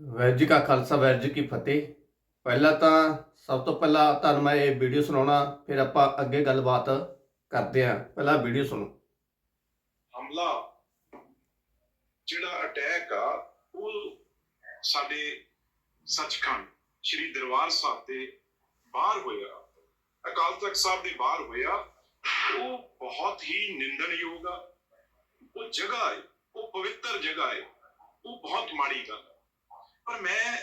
ਵਾਹਿਗੁਰੂ ਜੀ ਕਾ ਖਾਲਸਾ ਵਾਹਿਗੁਰੂ ਜੀ ਕੀ ਫਤਿਹ। ਪਹਿਲਾਂ ਤਾਂ ਸਭ ਤੋਂ ਪਹਿਲਾਂ ਤੁਹਾਨੂੰ ਮੈਂ ਇਹ ਵੀਡੀਓ ਸੁਣਾਉਣਾ, ਫਿਰ ਆਪਾਂ ਅੱਗੇ ਗੱਲਬਾਤ ਕਰਦੇ ਹਾਂ। ਪਹਿਲਾਂ ਵੀਡੀਓ ਸੁਣੋ। ਹਮਲਾ, ਜਿਹੜਾ ਅਟੈਕ ਆ, ਉਹ ਸਾਡੇ ਸੱਚਖੰਡ, ਸ੍ਰੀ ਦਰਬਾਰ ਸਾਹਿਬ ਦੇ ਬਾਹਰ ਹੋਇਆ। ਅਕਾਲ ਤਖਤ ਸਾਹਿਬ ਦੇ ਬਾਹਰ ਹੋਇਆ। ਉਹ ਬਹੁਤ ਹੀ ਨਿੰਦਣਯੋਗ ਆ। ਉਹ ਜਗ੍ਹਾ ਹੈ ਉਹ ਪਵਿੱਤਰ ਜਗ੍ਹਾ ਹੈ ਉਹ ਬਹੁਤ ਮਾੜੀ ਗੱਲ ਪਰ ਮੈਂ,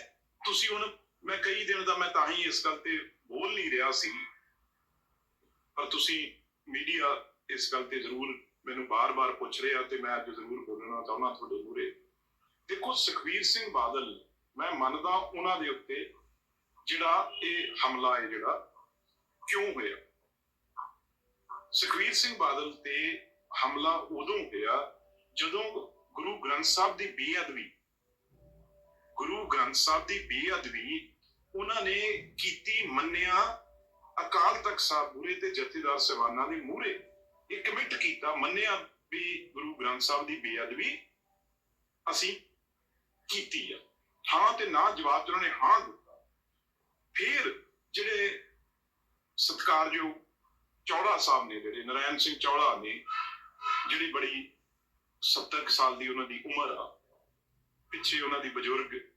ਤੁਸੀਂ ਹੁਣ, ਮੈਂ ਕਈ ਦਿਨ ਦਾ ਮੈਂ ਤਾਂ ਹੀ ਇਸ ਗੱਲ ਤੇ ਬੋਲ ਨਹੀਂ ਰਿਹਾ ਸੀ। ਪਰ ਤੁਸੀਂ ਮੀਡੀਆ ਇਸ ਗੱਲ ਤੇ ਜ਼ਰੂਰ ਮੈਨੂੰ ਬਾਰ-ਬਾਰ ਪੁੱਛ ਰਿਹਾ ਤੇ ਮੈਂ ਅੱਜ ਜ਼ਰੂਰ ਬੋਲਣਾ ਚਾਹੁੰਦਾ ਤੁਹਾਡੇ ਮੂਹਰੇ। ਦੇਖੋ ਸੁਖਵੀਰ ਸਿੰਘ ਬਾਦਲ, ਮੈਂ ਮੰਨਦਾ ਉਹਨਾਂ ਦੇ ਉੱਤੇ ਜਿਹੜਾ ਇਹ ਹਮਲਾ ਹੈ ਜਿਹੜਾ, ਕਿਉਂ ਹੋਇਆ? ਸੁਖਵੀਰ ਸਿੰਘ ਬਾਦਲ ਤੇ ਹਮਲਾ ਉਦੋਂ ਹੋਇਆ ਜਦੋਂ ਗੁਰੂ ਗ੍ਰੰਥ ਸਾਹਿਬ ਦੀ ਬੇਅਦਬੀ ਗੁਰੂ ਗ੍ਰੰਥ ਸਾਹਿਬ ਦੀ ਬੇਅਦਬੀ ਉਹਨਾਂ ਨੇ ਕੀਤੀ, ਮੰਨਿਆ, ਅਕਾਲ ਤਖਤ ਸਾਹਿਬ ਮੂਹਰੇ ਤੇ ਜਥੇਦਾਰ ਸਹਿਬਾਨਾਂ ਦੇ ਮੂਹਰੇ ਇਹ ਕਮਿਟ ਕੀਤਾ, ਮੰਨਿਆ ਵੀ ਗੁਰੂ ਗ੍ਰੰਥ ਸਾਹਿਬ ਦੀ ਬੇਅਦਬੀ ਅਸੀਂ ਕੀਤੀ ਆ। ਹਾਂ ਤੇ ਨਾ ਜਵਾਬ ਉਹਨਾਂ ਨੇ ਹਾਂ ਦਿੱਤਾ। ਫਿਰ ਜਿਹੜੇ ਸਤਿਕਾਰਯੋਗ ਚੌੜਾ ਸਾਹਿਬ ਨੇ, ਜਿਹੜੇ ਨਰਾਇਣ ਸਿੰਘ ਚੌੜਾ ਨੇ, ਜਿਹੜੀ ਬੜੀ 70 ਸਾਲ ਦੀ ਉਹਨਾਂ ਦੀ ਉਮਰ ਆ, ਪਿੱਛੇ ਉਹਨਾਂ ਦੀ ਬਜ਼ੁਰਗ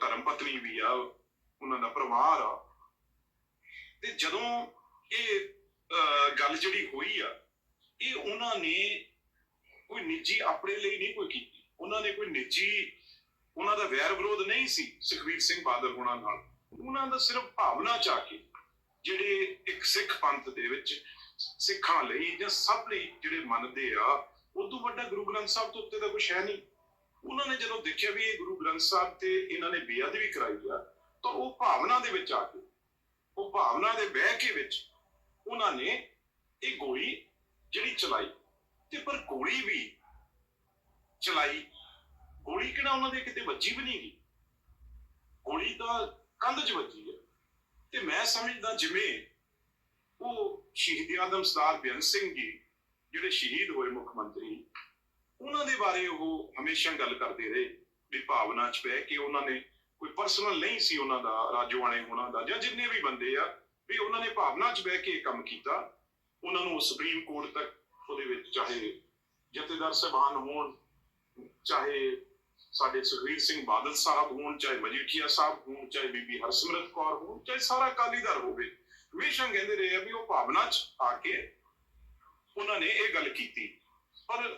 ਧਰਮ ਪਤਨੀ ਵੀ ਆ, ਉਹਨਾਂ ਦਾ ਪਰਿਵਾਰ ਆ। ਤੇ ਜਦੋਂ ਇਹ ਗੱਲ ਜਿਹੜੀ ਹੋਈ ਆ, ਇਹ ਉਹਨਾਂ ਨੇ ਕੋਈ ਨਿੱਜੀ ਆਪਣੇ ਲਈ ਨਹੀਂ ਕੋਈ ਕੀਤੀ। ਉਹਨਾਂ ਨੇ ਕੋਈ ਨਿੱਜੀ, ਉਹਨਾਂ ਦਾ ਵੈਰ ਵਿਰੋਧ ਨਹੀਂ ਸੀ ਸੁਖਵੀਰ ਸਿੰਘ ਬਾਦਲ ਹੋਣਾ ਨਾਲ। ਉਹਨਾਂ ਦਾ ਸਿਰਫ ਭਾਵਨਾ ਚਾ ਕੇ ਜਿਹੜੇ ਇੱਕ ਸਿੱਖ ਪੰਥ ਦੇ ਵਿੱਚ ਸਿੱਖਾਂ ਲਈ ਜਾਂ ਸਭ ਲਈ ਜਿਹੜੇ ਮੰਨਦੇ ਆ, ਉਦੋਂ ਵੱਡਾ ਗੁਰੂ ਗ੍ਰੰਥ ਸਾਹਿਬ ਤੋਂ ਉੱਤੇ ਤਾਂ ਕੁਛ ਹੈ ਨਹੀਂ। ਉਹਨਾਂ ਨੇ ਜਦੋਂ ਦੇਖਿਆ ਵੀ ਇਹ ਗੁਰੂ ਗ੍ਰੰਥ ਸਾਹਿਬ ਤੇ ਇਹਨਾਂ ਨੇ ਬੇਅਦਬੀ ਕਰਾਈ ਆ, ਤਾਂ ਉਹ ਭਾਵਨਾ ਦੇ ਵਿੱਚ ਆ ਕੇ ਉਹ ਭਾਵਨਾ ਦੇ ਬਹਿ ਕੇ ਵਿੱਚ ਉਹਨਾਂ ਨੇ ਇਹ ਗੋਲੀ ਜਿਹੜੀ ਚਲਾਈ, ਤੇ ਪਰ ਗੋਲੀ ਵੀ ਚਲਾਈ। ਗੋਲੀ ਕਿਹੜਾ ਉਹਨਾਂ ਦੇ ਕਿਤੇ ਵੱਜੀ ਵੀ ਨਹੀਂ ਗਈ। ਗੋਲੀ ਤਾਂ ਕੰਧ 'ਚ ਵੱਜੀ ਹੈ ਤੇ ਮੈਂ ਸਮਝਦਾ ਜਿਵੇਂ ਉਹ ਸ਼ਹੀਦ ਆਦਮ ਸਰਦਾਰ ਬੇਅੰਤ ਸਿੰਘ ਜੀ, ਜਿਹੜੇ ਸ਼ਹੀਦ ਹੋਏ ਮੁੱਖ ਮੰਤਰੀ ਉਹਨਾਂ ਦੇ ਬਾਰੇ ਉਹ ਹਮੇਸ਼ਾ ਗੱਲ ਕਰਦੇ ਰਹੇ ਵੀ ਭਾਵਨਾ 'ਚ ਬਹਿ ਕੇ ਉਹਨਾਂ ਨੇ ਕੋਈ ਪਰਸਨਲ ਨਹੀਂ ਸੀ ਉਹਨਾਂ ਦਾ ਰਾਜੋਆਣੇ ਹੋਣਾ ਦਾ ਜਾਂ ਜਿੰਨੇ ਵੀ ਬੰਦੇ ਆ, ਵੀ ਉਹਨਾਂ ਨੇ ਭਾਵਨਾ 'ਚ ਬਹਿ ਕੇ ਕੰਮ ਕੀਤਾ। ਉਹਨਾਂ ਨੂੰ ਸੁਪਰੀਮ ਕੋਰਟ ਤੱਕ ਉਹਦੇ ਵਿੱਚ ਚਾਹੇ ਜਥੇਦਾਰ ਸਾਹਿਬਾਨ ਹੋਣ, ਚਾਹੇ ਸਾਡੇ ਸੁਖਵੀਰ ਸਿੰਘ ਬਾਦਲ ਸਾਹਿਬ ਹੋਣ, ਚਾਹੇ ਮਜੀਠੀਆ ਸਾਹਿਬ ਹੋਣ, ਚਾਹੇ ਬੀਬੀ ਹਰਸਿਮਰਤ ਕੌਰ ਹੋਣ, ਚਾਹੇ ਸਾਰਾ ਅਕਾਲੀ ਦਲ ਹੋਵੇ, ਹਮੇਸ਼ਾ ਕਹਿੰਦੇ ਰਹੇ ਆ ਵੀ ਉਹ ਭਾਵਨਾ 'ਚ ਆ ਕੇ ਉਹਨਾਂ ਨੇ ਇਹ ਗੱਲ ਕੀਤੀ। ਪਰ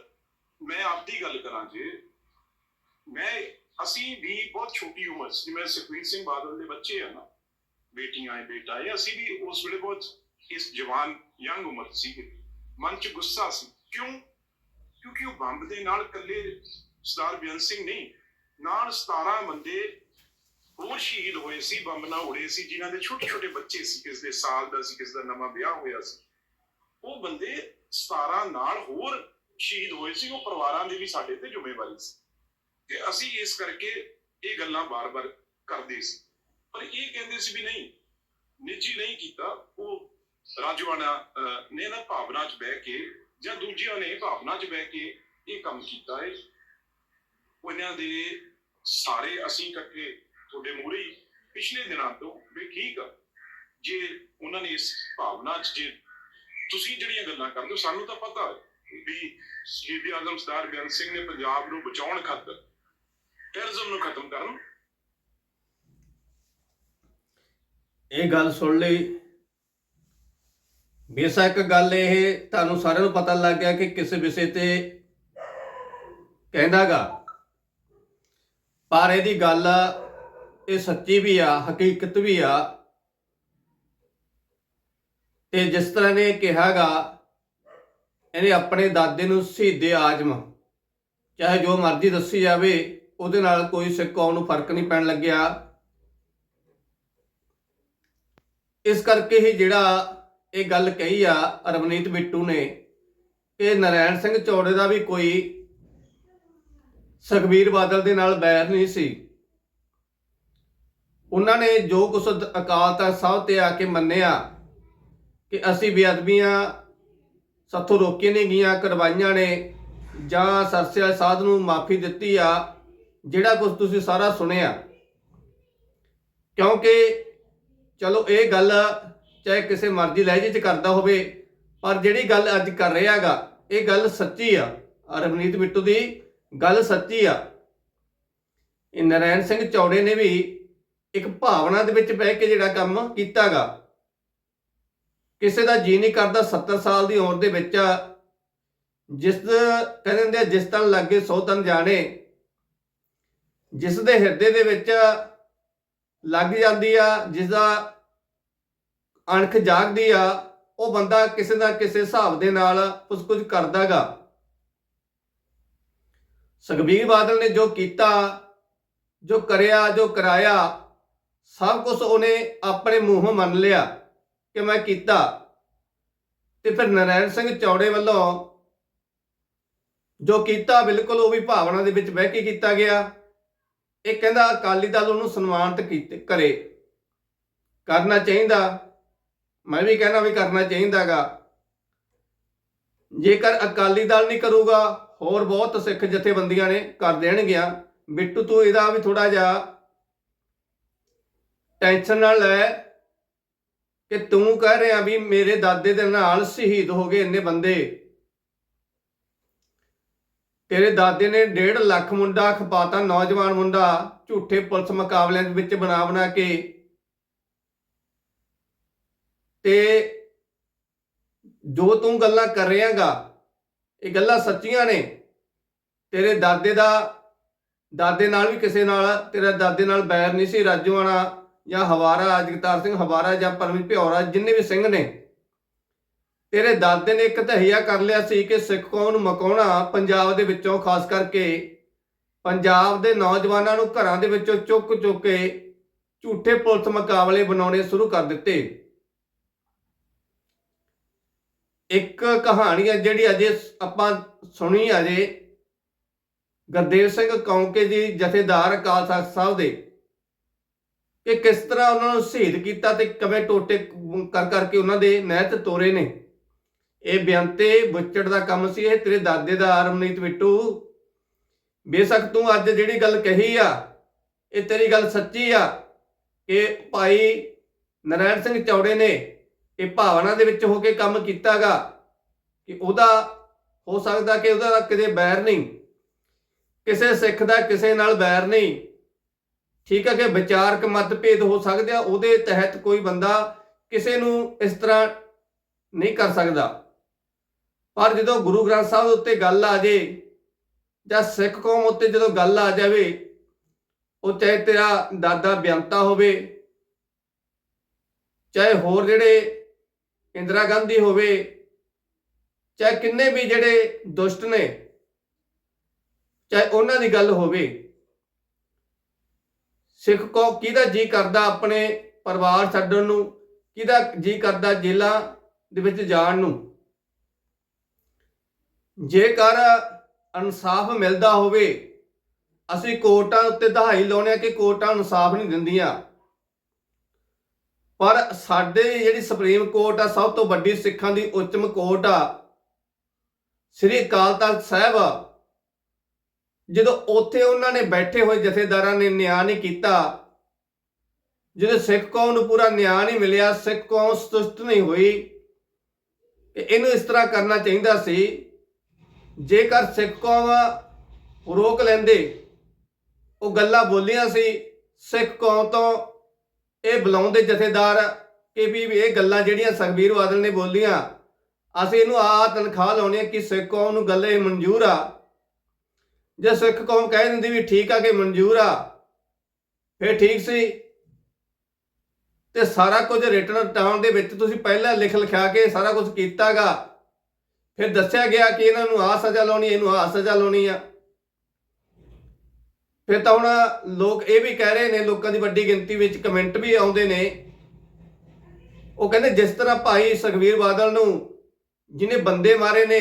ਮੈਂ ਆਪਦੀ ਗੱਲ ਕਰਾਂ ਜੇ, ਮੈਂ, ਅਸੀਂ ਵੀ ਬਹੁਤ ਛੋਟੀ ਉਮਰ ਸੀ, ਮੈਂ ਸੁਖਵੀਰ ਸਿੰਘ ਬਾਦਲ ਦੇ ਬੱਚੇ ਆ ਨਾ, ਬੇਟੀਆਂ ਹੈ ਬੇਟਾ ਹੈ ਅਸੀਂ ਵੀ ਉਸ ਵੇਲੇ ਬਹੁਤ ਇਸ ਜਵਾਨ, ਯੰਗ ਉਮਰ ਸੀ ਮਨ 'ਚ ਗੁੱਸਾ ਸੀ, ਕਿਉਂ? ਕਿਉਂਕਿ ਉਹ ਬੰਬ ਦੇ ਨਾਲ ਇਕੱਲੇ ਸਰਦਾਰ ਬੇਅੰਤ ਸਿੰਘ ਨਹੀਂ, ਨਾਲ 17 ਬੰਦੇ ਹੋਰ ਸ਼ਹੀਦ ਹੋਏ ਸੀ, ਬੰਬ ਨਾਲ ਉੜੇ ਸੀ, ਜਿਨ੍ਹਾਂ ਦੇ ਛੋਟੇ ਛੋਟੇ ਬੱਚੇ ਸੀ ਕਿਸ ਦੇ ਸਾਲ ਦਾ ਸੀ ਕਿਸ ਦਾ ਨਵਾਂ ਵਿਆਹ ਹੋਇਆ ਸੀ, ਉਹ ਬੰਦੇ 17 ਨਾਲ ਹੋਰ ਸ਼ਹੀਦ ਹੋਏ ਸੀ, ਉਹ ਪਰਿਵਾਰਾਂ ਦੀ ਵੀ ਸਾਡੇ ਤੇ ਜ਼ਿੰਮੇਵਾਰੀ ਸੀ। ਤੇ ਅਸੀਂ ਇਸ ਕਰਕੇ ਇਹ ਗੱਲਾਂ ਬਾਰ-ਬਾਰ ਕਰਦੇ ਸੀ। ਪਰ ਇਹ ਕਹਿੰਦੇ ਸੀ ਵੀ ਨਹੀਂ, ਨਿੱਜੀ ਨਹੀਂ ਕੀਤਾ, ਉਹ ਰਾਜਵਾਨਾ ਨੇ ਨਾ ਭਾਵਨਾ 'ਚ ਬਹਿ ਕੇ ਜਾਂ ਦੂਜਿਆਂ ਨੇ ਭਾਵਨਾ 'ਚ ਬਹਿ ਕੇ ਇਹ ਕੰਮ ਕੀਤਾ ਹੈ ਉਹਨਾਂ ਦੇ ਸਾਰੇ ਅਸੀਂ ਇਕੱਠੇ ਤੁਹਾਡੇ ਮੂਹਰੇ ਪਿਛਲੇ ਦਿਨਾਂ ਤੋਂ ਵੀ ਠੀਕ ਆ। ਜੇ ਉਹਨਾਂ ਨੇ ਇਸ ਭਾਵਨਾ 'ਚ ਜੇ ਤੁਸੀਂ ਜਿਹੜੀਆਂ ਗੱਲਾਂ ਕਰਦੇ ਹੋ, ਸਾਨੂੰ ਤਾਂ ਪਤਾ ਹੈ। ਵੀ ਸ਼ਹੀਦ ਆਜ਼ਮ ਸਰਦਾਰ ਬੇਅੰਤ ਸਿੰਘ ਨੇ ਪੰਜਾਬ ਨੂੰ ਬਚਾਉਣ ਖਾਤਰ ਟੈਰਰਿਜ਼ਮ ਨੂੰ ਖਤਮ ਕਰਨ। ਇਹ ਗੱਲ ਸੁਣ ਲਈ। ਬੇਸ਼ੱਕ ਗੱਲ ਇਹ ਤੁਹਾਨੂੰ ਸਾਰਿਆਂ ਨੂੰ ਪਤਾ ਲੱਗ ਗਿਆ ਕਿ ਕਿਸ ਵਿਸ਼ੇ ਤੇ ਕਹਿੰਦਾਗਾ ਪਰ ਇਹਦੀ ਗੱਲ ਇਹ ਸੱਚੀ ਵੀ ਆ, ਹਕੀਕਤ ਵੀ ਆ। ਤੇ ਜਿਸ ਤਰ੍ਹਾਂ ਨੇ ਕਿਹਾਗਾ ਇਹਨੇ ਆਪਣੇ ਦਾਦੇ ਨੂੰ ਸ਼ਹੀਦੇ ਆਜਮ। ਚਾਹੇ ਜੋ ਮਰਜ਼ੀ ਦੱਸੀ ਜਾਵੇ, ਉਹਦੇ ਨਾਲ ਕੋਈ ਸਿੱਖ ਕੌਮ ਨੂੰ ਫ਼ਰਕ ਨਹੀਂ ਪੈਣ ਲੱਗਿਆ। ਇਸ ਕਰਕੇ ਹੀ ਜਿਹੜਾ ਇਹ ਗੱਲ ਕਹੀ ਆ, ਰਵਨੀਤ ਬਿੱਟੂ ਨੇ, ਕਿ ਨਰੈਣ ਸਿੰਘ ਚੌੜੇ ਦਾ ਵੀ ਕੋਈ ਸੁਖਬੀਰ ਬਾਦਲ ਦੇ ਨਾਲ ਬੈਰ ਨਹੀਂ ਸੀ। ਉਹਨਾਂ ਨੇ ਜੋ ਕੁਛ ਅਕਾਲ ਤਖਤ ਸਾਹਿਬ ਤੇ ਆ ਕੇ ਮੰਨਿਆ ਕਿ ਅਸੀਂ ਬੇਅਦਬੀਆਂ ਸਾਥੋਂ ਰੋਕੀਆਂ ਨੇ ਗਈਆਂ, ਕਰਵਾਈਆਂ ਨੇ। ਜਾਂ ਸਰਸਿਆ ਸਾਧ ਨੂੰ ਮਾਫੀ ਦਿੱਤੀ ਆ, ਜਿਹੜਾ ਕੁਝ ਤੁਸੀਂ ਸਾਰਾ ਸੁਣਿਆ। ਕਿਉਂਕਿ ਚਲੋ ਇਹ ਗੱਲ ਚਾਹੇ ਕਿਸੇ ਮਰਜ਼ੀ ਲਹਿਜੇ 'ਚ ਕਰਦਾ ਹੋਵੇ, ਪਰ ਜਿਹੜੀ ਗੱਲ ਅੱਜ ਕਰ ਰਿਹਾਗਾ ਇਹ ਗੱਲ ਸੱਚੀ ਆ। ਰਵਨੀਤ ਬਿੱਟੂ ਦੀ ਗੱਲ ਸੱਚੀ ਆ। ਇਹ ਨਰੈਣ ਸਿੰਘ ਚੌੜੇ ਨੇ ਵੀ ਇੱਕ ਭਾਵਨਾ ਦੇ ਵਿੱਚ ਬਹਿ ਕੇ ਜਿਹੜਾ ਕੰਮ ਕੀਤਾਗਾ ਕਿਸੇ ਦਾ ਜੀ ਨਹੀਂ ਕਰਦਾ 70 ਸਾਲ ਦੀ ਉਮਰ ਦੇ ਵਿੱਚ ਜਿਸ ਕਹਿੰਦੇ ਹੁੰਦੇ ਆ, ਜਿਸ ਤਨ ਲੱਗੇ ਸੋ ਤਨ ਜਾਣੇ ਜਿਸ ਦੇ ਹਿਰਦੇ ਦੇ ਵਿੱਚ ਲੱਗ ਜਾਂਦੀ ਆ ਜਿਸ ਦਾ ਅਣਖ ਜਾਗਦੀ ਆ ਉਹ ਬੰਦਾ ਕਿਸੇ ਨਾ ਕਿਸੇ ਹਿਸਾਬ ਦੇ ਨਾਲ ਕੁਝ ਕੁਝ ਕਰਦਾਗਾ ਸੁਖਬੀਰ ਬਾਦਲ ਨੇ ਜੋ ਕੀਤਾ ਜੋ ਕਰਿਆ ਜੋ ਕਰਾਇਆ ਸਭ ਕੁਝ ਉਹਨੇ ਆਪਣੇ ਮੂੰਹੋਂ ਮੰਨ ਲਿਆ। ਕਿ ਮੈਂ ਕੀਤਾ ਤੇ ਫਿਰ ਨਰੈਣ ਸਿੰਘ ਚੌੜੇ ਵੱਲੋਂ ਜੋ ਕੀਤਾ ਬਿਲਕੁਲ ਉਹ ਵੀ ਭਾਵਨਾ ਦੇ ਵਿੱਚ ਬਹਿ ਕੇ ਕੀਤਾ ਗਿਆ। ਇਹ ਕਹਿੰਦਾ, ਅਕਾਲੀ ਦਲ ਉਹਨੂੰ ਸਨਮਾਨਿਤ ਕੀਤੇ, ਕਰੇ। ਕਰਨਾ ਚਾਹੀਦਾ। ਮੈਂ ਵੀ ਕਹਿੰਦਾ ਵੀ ਕਰਨਾ ਚਾਹੀਦਾਗਾ। ਜੇਕਰ ਅਕਾਲੀ ਦਲ ਨਹੀਂ ਕਰੂਗਾ, ਹੋਰ ਬਹੁਤ ਸਿੱਖ ਜਥੇਬੰਦੀਆਂ ਨੇ ਕਰ ਦੇਣਗੀਆਂ। ਬਿੱਟੂ ਤੂੰ ਇਹਦਾ ਵੀ ਥੋੜਾ ਜਿਹਾ ਟੈਨਸ਼ਨ ਨਾਲ ਲੈ। ਕਿ ਤੂੰ ਕਹਿ ਰਿਹਾ ਵੀ ਮੇਰੇ ਦਾਦੇ ਦੇ ਨਾਲ ਸ਼ਹੀਦ ਹੋ ਗਏ ਇੰਨੇ ਬੰਦੇ। ਤੇਰੇ ਦਾਦੇ ਨੇ 1.5 ਲੱਖ ਮੁੰਡਾ, ਖਪਾਤਾ ਨੌਜਵਾਨ ਮੁੰਡਾ, ਝੂਠੇ ਪੁਲਿਸ ਮੁਕਾਬਲਿਆਂ ਦੇ ਵਿੱਚ ਬਣਾ ਬਣਾ ਕੇ ਤੇ ਜੋ ਤੂੰ ਗੱਲਾਂ ਕਰ ਰਿਹਾਗਾ, ਇਹ ਗੱਲਾਂ ਸੱਚੀਆਂ ਨੇ। ਤੇਰੇ ਦਾਦੇ ਦਾ, ਦਾਦੇ ਨਾਲ ਵੀ ਕਿਸੇ ਨਾਲ, ਤੇਰਾ ਦਾਦੇ ਨਾਲ ਬੈਰ ਨਹੀਂ ਸੀ ਰਾਜੂਆਣਾ ਜਾਂ ਹਵਾਰਾ, ਜਗਤਾਰ ਸਿੰਘ ਹਵਾਰਾ ਜਾਂ ਪਰਮਜੀਤ ਭਿਉਰਾ ਜਿੰਨੇ ਵੀ ਸਿੰਘ ਨੇ, ਤੇਰੇ ਦਾਦੇ ਨੇ ਇੱਕ ਤਹੀਆ ਕਰ ਲਿਆ ਸੀ ਕਿ ਸਿੱਖ ਕੌਮ ਨੂੰ ਮਕਾਉਣਾ ਪੰਜਾਬ ਦੇ ਵਿੱਚੋਂ, ਖਾਸ ਕਰਕੇ ਪੰਜਾਬ ਦੇ ਨੌਜਵਾਨਾਂ ਨੂੰ ਘਰਾਂ ਦੇ ਵਿੱਚੋਂ ਚੁੱਕ ਚੁੱਕ ਕੇ ਝੂਠੇ ਪੁਲਿਸ ਮੁਕਾਬਲੇ ਬਣਾਉਣੇ ਸ਼ੁਰੂ ਕਰ ਦਿੱਤੇ। ਇੱਕ ਕਹਾਣੀ ਹੈ ਜਿਹੜੀ ਅਜੇ ਆਪਾਂ ਸੁਣੀ ਅਜੇ, ਗੁਰਦੇਵ ਸਿੰਘ ਕੌਂਕੇ ਜੀ ਜਥੇਦਾਰ ਅਕਾਲ ਤਖਤ ਸਾਹਿਬ ਦੇ। ਕਿ ਕਿਸ ਤਰ੍ਹਾਂ ਉਹਨਾਂ ਨੂੰ ਸ਼ਹੀਦ ਕੀਤਾ ਤੇ ਕਿਵੇਂ ਟੋਟੇ ਕਰ ਕਰਕੇ ਉਹਨਾਂ ਦੇ ਨਹਿਤ ਤੋਰੇ ਨੇ। ਇਹ ਬਿਆੰਤੇ ਬੁੱਚੜ ਦਾ ਕੰਮ ਸੀ, ਇਹ ਤੇਰੇ ਦਾਦੇ ਦਾ ਰਮਨੀਤ ਬਿੱਟੂ। ਬੇਸ਼ੱਕ ਤੂੰ ਅੱਜ ਜਿਹੜੀ ਗੱਲ ਕਹੀ ਆ, ਇਹ ਤੇਰੀ ਗੱਲ ਸੱਚੀ ਆ ਕਿ ਭਾਈ ਨਰੈਣ ਸਿੰਘ ਚੌੜੇ ਨੇ ਇਹ ਭਾਵਨਾ ਦੇ ਵਿੱਚ ਹੋ ਕੇ ਕੰਮ ਕੀਤਾਗਾ ਕਿ ਉਹਦਾ, ਹੋ ਸਕਦਾ ਕਿ ਉਹਦਾ ਕਿਤੇ ਬੈਰ ਨਹੀਂ। ਕਿਸੇ ਸਿੱਖ ਦਾ ਕਿਸੇ ਨਾਲ ਬੈਰ ਨਹੀਂ। ਠੀਕ ਹੈ ਕਿ ਵਿਚਾਰਕ ਮਤਭੇਦ ਹੋ ਸਕਦੇ ਆ, ਉਹਦੇ ਤਹਿਤ ਕੋਈ ਬੰਦਾ ਕਿਸੇ ਨੂੰ ਇਸ ਤਰ੍ਹਾਂ ਨਹੀਂ ਕਰ ਸਕਦਾ। ਪਰ ਜਦੋਂ ਗੁਰੂ ਗ੍ਰੰਥ ਸਾਹਿਬ ਦੇ ਉੱਤੇ ਗੱਲ ਆ ਜੇ, ਜਾਂ ਸਿੱਖ ਕੌਮ ਉੱਤੇ ਜਦੋਂ ਗੱਲ ਆ ਜਾਵੇ, ਉਹ ਚਾਹੇ ਤੇਰਾ ਦਾਦਾ ਬਿਆੰਤਾ ਹੋਵੇ, ਚਾਹੇ ਹੋਰ ਜਿਹੜੇ ਇੰਦਰਾ ਗਾਂਧੀ ਹੋਵੇ, ਚਾਹੇ ਕਿੰਨੇ ਵੀ ਜਿਹੜੇ ਦੁਸ਼ਟ ਨੇ, ਚਾਹੇ ਉਹਨਾਂ ਦੀ ਗੱਲ ਹੋਵੇ ਸਿੱਖ ਕੋ ਕਿਹਦਾ ਜੀ ਕਰਦਾ ਆਪਣੇ ਪਰਿਵਾਰ ਛੱਡਣ ਨੂੰ? ਕਿਹਦਾ ਜੀ ਕਰਦਾ ਜੇਲਾਂ ਦੇ ਵਿੱਚ ਜਾਣ ਨੂੰ? ਜੇਕਰ ਇਨਸਾਫ ਮਿਲਦਾ ਹੋਵੇ, ਅਸੀਂ ਕੋਰਟਾਂ ਉੱਤੇ ਦਹਾਈ ਲਾਉਣੇ ਆ ਕਿ ਕੋਰਟਾਂ ਇਨਸਾਫ ਨਹੀਂ ਦਿੰਦੀਆਂ। ਪਰ ਸਾਡੇ ਜਿਹੜੀ ਸੁਪਰੀਮ ਕੋਰਟ ਆ, ਸਭ ਤੋਂ ਵੱਡੀ ਸਿੱਖਾਂ ਦੀ ਉੱਚਮ ਕੋਰਟ ਆ, ਸ੍ਰੀ ਅਕਾਲ ਤਖਤ ਸਾਹਿਬ ਜਦੋਂ ਉੱਥੇ ਉਹਨਾਂ ਨੇ ਬੈਠੇ ਹੋਏ ਜਥੇਦਾਰਾਂ ਨੇ ਨਿਆਂ ਨਹੀਂ ਕੀਤਾ, ਜਦੋਂ ਸਿੱਖ ਕੌਮ ਨੂੰ ਪੂਰਾ ਨਿਆਂ ਨਹੀਂ ਮਿਲਿਆ, ਸਿੱਖ ਕੌਮ ਸੰਤੁਸ਼ਟ ਨਹੀਂ ਹੋਈ ਇਹਨੂੰ ਇਸ ਤਰ੍ਹਾਂ ਕਰਨਾ ਚਾਹੀਦਾ ਸੀ, ਜੇਕਰ ਸਿੱਖ ਕੌਮ ਰੋਕ ਲੈਂਦੇ, ਉਹ ਗੱਲਾਂ ਬੋਲੀਆਂ ਸੀ, ਸਿੱਖ ਕੌਮ ਤੋਂ ਇਹ ਬੁਲਾਉਂਦੇ ਜਥੇਦਾਰ ਕਿ ਵੀ ਇਹ ਗੱਲਾਂ ਜਿਹੜੀਆਂ ਸੁਖਬੀਰ ਬਾਦਲ ਨੇ ਬੋਲੀਆਂ, ਅਸੀਂ ਇਹਨੂੰ ਆ ਤਨਖਾਹ ਲਾਉਣੀ ਹੈ ਕਿ ਸਿੱਖ ਕੌਮ ਨੂੰ ਗੱਲ ਇਹ ਮਨਜ਼ੂਰ ਆ। ਜੇ ਸਿੱਖ ਕੌਮ ਕਹਿ ਦਿੰਦੀ ਵੀ ਠੀਕ ਆ ਕਿ ਮਨਜ਼ੂਰ ਆ, ਫਿਰ ਠੀਕ ਸੀ। ਤੇ ਸਾਰਾ ਕੁਝ ਰਿਟਰਨ ਟਾਉਣ ਦੇ ਵਿੱਚ ਤੁਸੀਂ ਪਹਿਲਾਂ ਲਿਖ ਲਿਖਾ ਕੇ ਸਾਰਾ ਕੁਝ ਕੀਤਾਗਾ। ਫਿਰ ਦੱਸਿਆ ਗਿਆ ਕਿ ਇਹਨਾਂ ਨੂੰ ਆ ਸਜ਼ਾ ਲਾਉਣੀ, ਇਹਨੂੰ ਆ ਸਜ਼ਾ ਲਾਉਣੀ ਆ। ਫਿਰ ਤਾਂ ਹੁਣ ਲੋਕ ਇਹ ਵੀ ਕਹਿ ਰਹੇ ਨੇ, ਲੋਕਾਂ ਦੀ ਵੱਡੀ ਗਿਣਤੀ ਵਿੱਚ ਕਮੈਂਟ ਵੀ ਆਉਂਦੇ ਨੇ। ਉਹ ਕਹਿੰਦੇ, ਜਿਸ ਤਰ੍ਹਾਂ ਭਾਈ ਸੁਖਵੀਰ ਬਾਦਲ ਨੂੰ ਜਿਹਨੇ ਬੰਦੇ ਮਾਰੇ ਨੇ,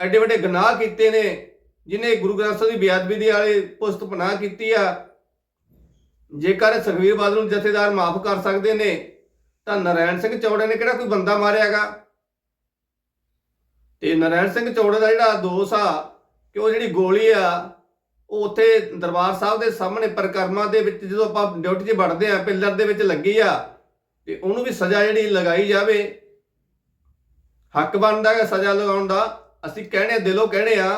ਐਡੇ ਵੱਡੇ ਗੁਨਾਹ ਕੀਤੇ ਨੇ ਜਿਹਨੇ ਗੁਰੂ ਗ੍ਰੰਥ ਸਾਹਿਬ ਦੀ ਬੇਅਦਬੀ ਦੀ ਵਾਲੇ ਪੁਸਤ ਪਨਾਹ ਕੀਤੀ ਆ, ਜੇਕਰ ਸੁਖਵੀਰ ਬਾਦਲ ਨੂੰ ਜਥੇਦਾਰ ਮਾਫ ਕਰ ਸਕਦੇ ਨੇ, ਤਾਂ ਨਰੈਣ ਸਿੰਘ ਚੌੜੇ ਨੇ ਕਿਹੜਾ ਕੋਈ ਬੰਦਾ ਮਾਰਿਆਗਾ ਤੇ ਨਰੈਣ ਸਿੰਘ ਚੌੜੇ ਦਾ ਜਿਹੜਾ ਦੋਸ਼ ਆ ਕਿ ਉਹ ਜਿਹੜੀ ਗੋਲੀ ਆ, ਉਹ ਉੱਥੇ ਦਰਬਾਰ ਸਾਹਿਬ ਦੇ ਸਾਹਮਣੇ ਪਰਿਕਰਮਾ ਦੇ ਵਿੱਚ ਜਦੋਂ ਆਪਾਂ ਡਿਊਟੀ 'ਚ ਵੜਦੇ ਆ ਪਿੱਲਰ ਦੇ ਵਿੱਚ ਲੱਗੀ ਆ, ਤੇ ਉਹਨੂੰ ਵੀ ਸਜ਼ਾ ਜਿਹੜੀ ਲਗਾਈ ਜਾਵੇ। ਹੱਕ ਬਣਦਾ ਹੈ ਸਜ਼ਾ ਲਗਾਉਣ ਦਾ। ਅਸੀਂ ਕਹਿਣੇ ਦਿਲੋਂ ਕਹਿਣੇ ਆ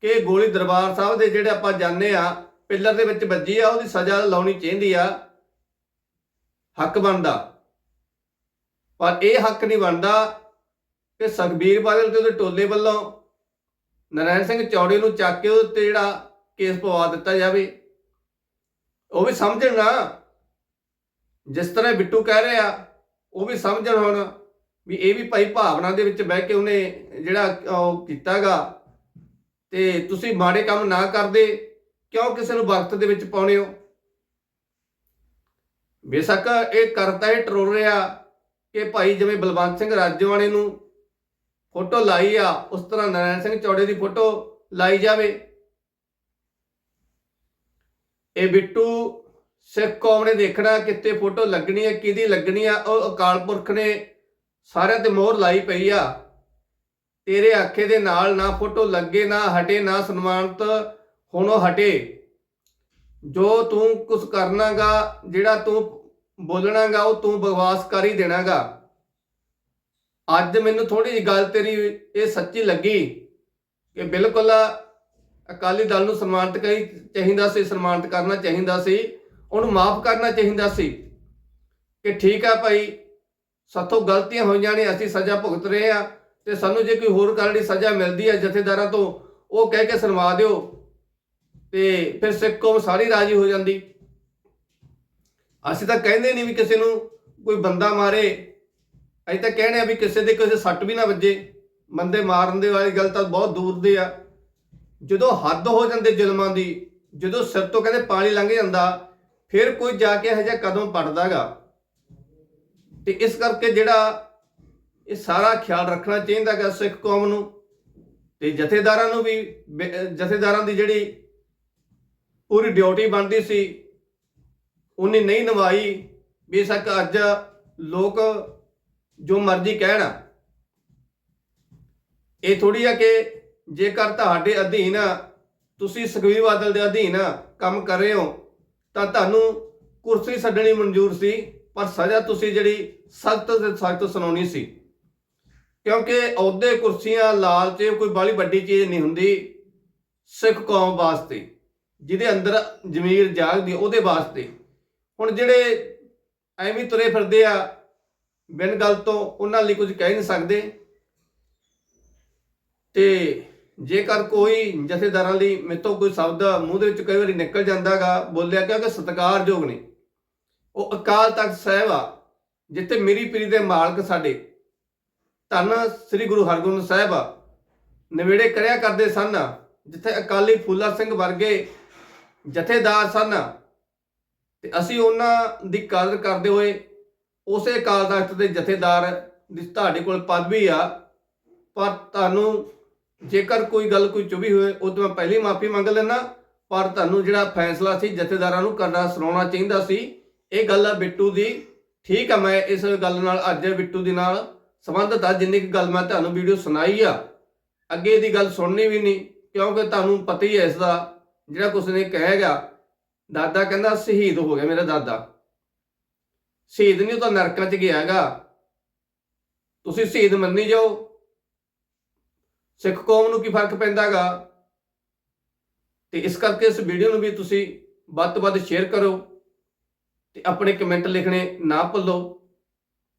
ਕਿ ਗੋਲੀ ਦਰਬਾਰ ਸਾਹਿਬ ਦੇ ਜਿਹੜੇ ਆਪਾਂ ਜਾਣਦੇ ਆ, ਪਿੱਲਰ ਦੇ ਵਿੱਚ ਵੱਜੀ ਆ, ਉਹਦੀ ਸਜ਼ਾ ਲਾਉਣੀ ਚਾਹੀਦੀ ਆ। ਹੱਕ ਬਣਦਾ। ਪਰ ਇਹ ਹੱਕ ਨਹੀਂ ਬਣਦਾ ਕਿ ਸੁਖਬੀਰ ਬਾਦਲ ਤੇ ਉਹਦੇ ਟੋਲੇ ਵੱਲੋਂ ਨਰਾਇਣ ਸਿੰਘ ਚੌੜੇ ਨੂੰ ਚੱਕ ਕੇ ਉਹਦੇ ਤੇ ਜਿਹੜਾ ਕੇਸ ਪਵਾ ਦਿੱਤਾ ਜਾਵੇ। ਉਹ ਵੀ ਸਮਝਣ ਨਾ। ਜਿਸ ਤਰ੍ਹਾਂ ਬਿੱਟੂ ਕਹਿ ਰਿਹਾ, ਉਹ ਵੀ ਸਮਝਣ ਹੁਣ ਵੀ ਇਹ ਵੀ ਭਾਈ ਭਾਵਨਾ ਦੇ ਵਿੱਚ ਬਹਿ ਕੇ ਉਹਨੇ ਜਿਹੜਾ ਉਹ ਕੀਤਾਗਾ। ਤੇ ਤੁਸੀਂ ਮਾੜੇ ਕੰਮ ਨਾ ਕਰਦੇ, ਕਿਉਂ ਕਿਸੇ ਨੂੰ ਵਕਤ ਦੇ ਵਿੱਚ ਪਾਉਣੇ ਹੋ? ਬੇਸ਼ੱਕ ਇਹ ਕਰਤਾ ਇਹ ਟਰੋਲ ਰਿਹਾ ਕਿ ਭਾਈ ਜਿਵੇਂ ਬਲਵੰਤ ਸਿੰਘ ਰਾਜਵਾਣੇ ਨੂੰ ਫੋਟੋ ਲਾਈ ਆ, ਉਸ ਤਰ੍ਹਾਂ ਨਰਾਇਣ ਸਿੰਘ ਚੌੜੇ ਦੀ ਫੋਟੋ ਲਾਈ ਜਾਵੇ। ਇਹ ਬਿੱਟੂ ਸਿੱਖ ਕੌਮ ਨੇ ਦੇਖਣਾ ਕਿੱਥੇ ਫੋਟੋ ਲੱਗਣੀ ਹੈ, ਕਿਹਦੀ ਲੱਗਣੀ ਆ, ਉਹ ਅਕਾਲ ਪੁਰਖ ਨੇ ਸਾਰਿਆਂ ਤੇ ਮੋਹਰ ਲਾਈ ਪਈ ਆ। ਤੇਰੇ ਆਖੇ ਦੇ ਨਾਲ ਨਾ ਫੋਟੋ, ਲੱਗੇ ਨਾ ਹਟੇ, ਨਾ ਸਨਮਾਨਤ ਹੁਣ ਉਹ ਹਟੇ। ਜੋ ਤੂੰ ਕੁਝ ਕਰਨਾਗਾ, ਜਿਹੜਾ ਤੂੰ ਬੋਲਣਾਗਾ, ਉਹ ਤੂੰ ਬਕਵਾਸ ਕਰ ਹੀ ਦੇਣਾਗਾ। ਅੱਜ ਮੈਨੂੰ ਥੋੜੀ ਜਿਹੀ ਗੱਲ ਤੇਰੀ ਇਹ ਸੱਚੀ ਲੱਗੀ ਕਿ ਬਿਲਕੁਲ ਅਕਾਲੀ ਦਲ ਨੂੰ ਸਨਮਾਨਿਤ ਕਰੀ ਚਾਹੀਦਾ ਸੀ, ਸਨਮਾਨਿਤ ਕਰਨਾ ਚਾਹੀਦਾ ਸੀ, ਉਹਨੂੰ ਮਾਫ ਕਰਨਾ ਚਾਹੀਦਾ ਸੀ ਕਿ ਠੀਕ ਆ ਭਾਈ, ਸਾਥੋਂ ਗਲਤੀਆਂ ਹੋਈਆਂ ਨੇ, ਅਸੀਂ ਸਜ਼ਾ ਭੁਗਤ ਰਹੇ ਆ ਤੇ ਸਾਨੂੰ ਜੇ ਕੋਈ ਹੋਰ ਕਰਨ ਦੀ ਸਜ਼ਾ ਮਿਲਦੀ ਹੈ ਜਥੇਦਾਰਾਂ ਤੋਂ, ਉਹ ਕਹਿ ਕੇ ਸੁਣਵਾ ਦਿਓ। ਤੇ ਫਿਰ ਸਿੱਖ ਕੌਮ ਸਾਰੀ ਰਾਜੀ ਹੋ ਜਾਂਦੀ। ਅਸੀਂ ਤਾਂ ਕਹਿੰਦੇ ਨਹੀਂ ਵੀ ਕਿਸੇ ਨੂੰ ਕੋਈ ਬੰਦਾ ਮਾਰੇ। ਅਸੀਂ ਤਾਂ ਕਹਿੰਦੇ ਆ ਵੀ ਕਿਸੇ ਦੇ ਕਿਸੇ ਸੱਟ ਵੀ ਨਾ ਵੱਜੇ। ਬੰਦੇ ਮਾਰਨ ਦੇ ਵਾਲੀ ਗੱਲ ਤਾਂ ਬਹੁਤ ਦੂਰ ਦੀ ਆ। ਜਦੋਂ ਹੱਦ ਹੋ ਜਾਂਦੇ ਜ਼ੁਲਮਾਂ ਦੀ, ਜਦੋਂ ਸਿਰ ਤੋਂ ਕਹਿੰਦੇ ਪਾਣੀ ਲੰਘ ਜਾਂਦਾ, ਫਿਰ ਕੋਈ ਜਾ ਕੇ ਹਜੇ ਕਦਮ ਪੜਦਾਗਾ। ਤੇ ਇਸ ਕਰਕੇ ਜਿਹੜਾ ਇਹ ਸਾਰਾ ਖਿਆਲ ਰੱਖਣਾ ਚਾਹੀਦਾ ਹੈ ਸਿੱਖ ਕੌਮ ਨੂੰ ਤੇ ਜਥੇਦਾਰਾਂ ਨੂੰ ਵੀ ਜਥੇਦਾਰਾਂ ਦੀ ਜਿਹੜੀ ਪੂਰੀ ਡਿਊਟੀ ਬਣਦੀ ਸੀ, ਉਹਨੇ ਨਹੀਂ ਨਿਭਾਈ। ਬੇਸ਼ੱਕ ਅੱਜ ਲੋਕ ਜੋ ਮਰਜ਼ੀ ਕਹਿਣ, ਇਹ ਥੋੜੀ ਆ ਕਿ ਜੇਕਰ ਤੁਹਾਡੇ ਅਧੀਨ, ਤੁਸੀਂ ਸੁਖਬੀਰ ਬਾਦਲ ਦੇ ਅਧੀਨ ਕੰਮ ਕਰ ਰਹੇ ਹੋ, ਤਾਂ ਤੁਹਾਨੂੰ ਕੁਰਸੀ ਛੱਡਣੀ ਮਨਜ਼ੂਰ ਸੀ, ਪਰ ਸਜ਼ਾ ਤੁਸੀਂ ਜਿਹੜੀ ਸਖਤ ਤੇ ਸਖਤ ਸੁਣਾਉਣੀ ਸੀ। ਕਿਉਂਕਿ ਅਹੁਦੇ, ਕੁਰਸੀਆਂ ਲਾਲਚ ਕੋਈ ਬਾਲੀ ਵੱਡੀ ਚੀਜ਼ ਨਹੀਂ ਹੁੰਦੀ ਸਿੱਖ ਕੌਮ ਵਾਸਤੇ, ਜਿਹਦੇ ਅੰਦਰ ਜ਼ਮੀਰ ਜਾਗਦੀ ਉਹਦੇ ਵਾਸਤੇ। ਹੁਣ ਜਿਹੜੇ ਐਵੇਂ ਤੁਰੇ ਫਿਰਦੇ ਆ, ਬਿਨ ਗੱਲ ਤੋਂ ਉਹਨਾਂ ਲਈ ਕੁਝ ਕਹਿ ਨਹੀਂ ਸਕਦੇ। ਤੇ ਜੇਕਰ ਕੋਈ ਜਥੇਦਾਰਾਂ ਲਈ ਮੇਤੋਂ ਕੋਈ ਸ਼ਬਦ ਮੂੰਹ ਦੇ ਵਿੱਚ ਕਈ ਵਾਰੀ ਨਿਕਲ ਜਾਂਦਾਗਾ ਬੋਲਿਆ ਕਿਉਂਕਿ ਸਤਿਕਾਰਯੋਗ ਨੇ। ਉਹ ਅਕਾਲ ਤਖਤ ਸਾਹਿਬ ਆ, ਜਿੱਥੇ ਮੇਰੀ ਪੀਰੀ ਦੇ ਮਾਲਕ ਸਾਡੇ ਧੰਨ ਸ੍ਰੀ ਗੁਰੂ ਹਰਗੋਬਿੰਦ ਸਾਹਿਬ ਨਵੇੜੇ ਕਰਿਆ ਕਰਦੇ ਸਨ, ਜਿੱਥੇ ਅਕਾਲੀ ਫੂਲਾ ਸਿੰਘ ਵਰਗੇ ਜਥੇਦਾਰ ਸਨ। ਤੇ ਅਸੀਂ ਉਹਨਾਂ ਦੀ ਕਦਰ ਕਰਦੇ ਹੋਏ ਉਸੇ ਅਕਾਲ ਤਖਤ ਦੇ ਜਥੇਦਾਰ ਦੀ ਤੁਹਾਡੇ ਕੋਲ ਪਦਵੀ ਆ। ਪਰ ਤੁਹਾਨੂੰ ਜੇਕਰ ਕੋਈ ਗੱਲ ਕੋਈ ਚੁਭੀ ਹੋਵੇ, ਉਹ ਤੋਂ ਮੈਂ ਪਹਿਲੀ ਮਾਫੀ ਮੰਗ ਲੈਣਾ ਪਰ ਤੁਹਾਨੂੰ ਜਿਹੜਾ ਫੈਸਲਾ ਸੀ ਜਥੇਦਾਰਾਂ ਨੂੰ ਕਰਨਾ, ਸੁਣਾਉਣਾ ਚਾਹੀਦਾ ਸੀ, ਇਹ ਗੱਲ ਆ ਬਿੱਟੂ ਦੀ। ਠੀਕ ਆ, ਮੈਂ ਇਸ ਗੱਲ ਨਾਲ ਅੱਜ ਬਿੱਟੂ ਦੇ ਨਾਲ ਸੰਬੰਧਤ ਆ ਜਿੰਨੀ ਕੁ ਗੱਲ ਮੈਂ ਤੁਹਾਨੂੰ ਵੀਡੀਓ ਸੁਣਾਈ ਆ, ਅੱਗੇ ਦੀ ਗੱਲ ਸੁਣਨੀ ਵੀ ਨਹੀਂ, ਕਿਉਂਕਿ ਤੁਹਾਨੂੰ ਪਤਾ ਹੀ ਹੈ ਇਸ ਦਾ, ਜਿਹੜਾ ਕੁਛ ਨੇ ਕਹੇਗਾ ਦਾਦਾ ਕਹਿੰਦਾ ਸ਼ਹੀਦ ਹੋ ਗਿਆ ਮੇਰਾ ਦਾਦਾ। ਸ਼ਹੀਦ ਨਹੀਂ, ਉਹ ਤਾਂ ਨਰਕਾਂ 'ਚ ਗਿਆ ਹੈਗਾ। ਤੁਸੀਂ ਸ਼ਹੀਦ ਮੰਨੀ ਜਾਓ। ਸਿੱਖ ਕੌਮ ਨੂੰ ਕੀ ਫ਼ਰਕ ਪੈਂਦਾਗਾ ਤੇ ਇਸ ਕਰਕੇ ਇਸ ਵੀਡੀਓ ਨੂੰ ਵੀ ਤੁਸੀਂ ਵੱਧ ਤੋਂ ਵੱਧ ਸ਼ੇਅਰ ਕਰੋ ਤੇ ਆਪਣੇ ਕਮੈਂਟ ਲਿਖਣੇ ਨਾ ਭੁੱਲੋ।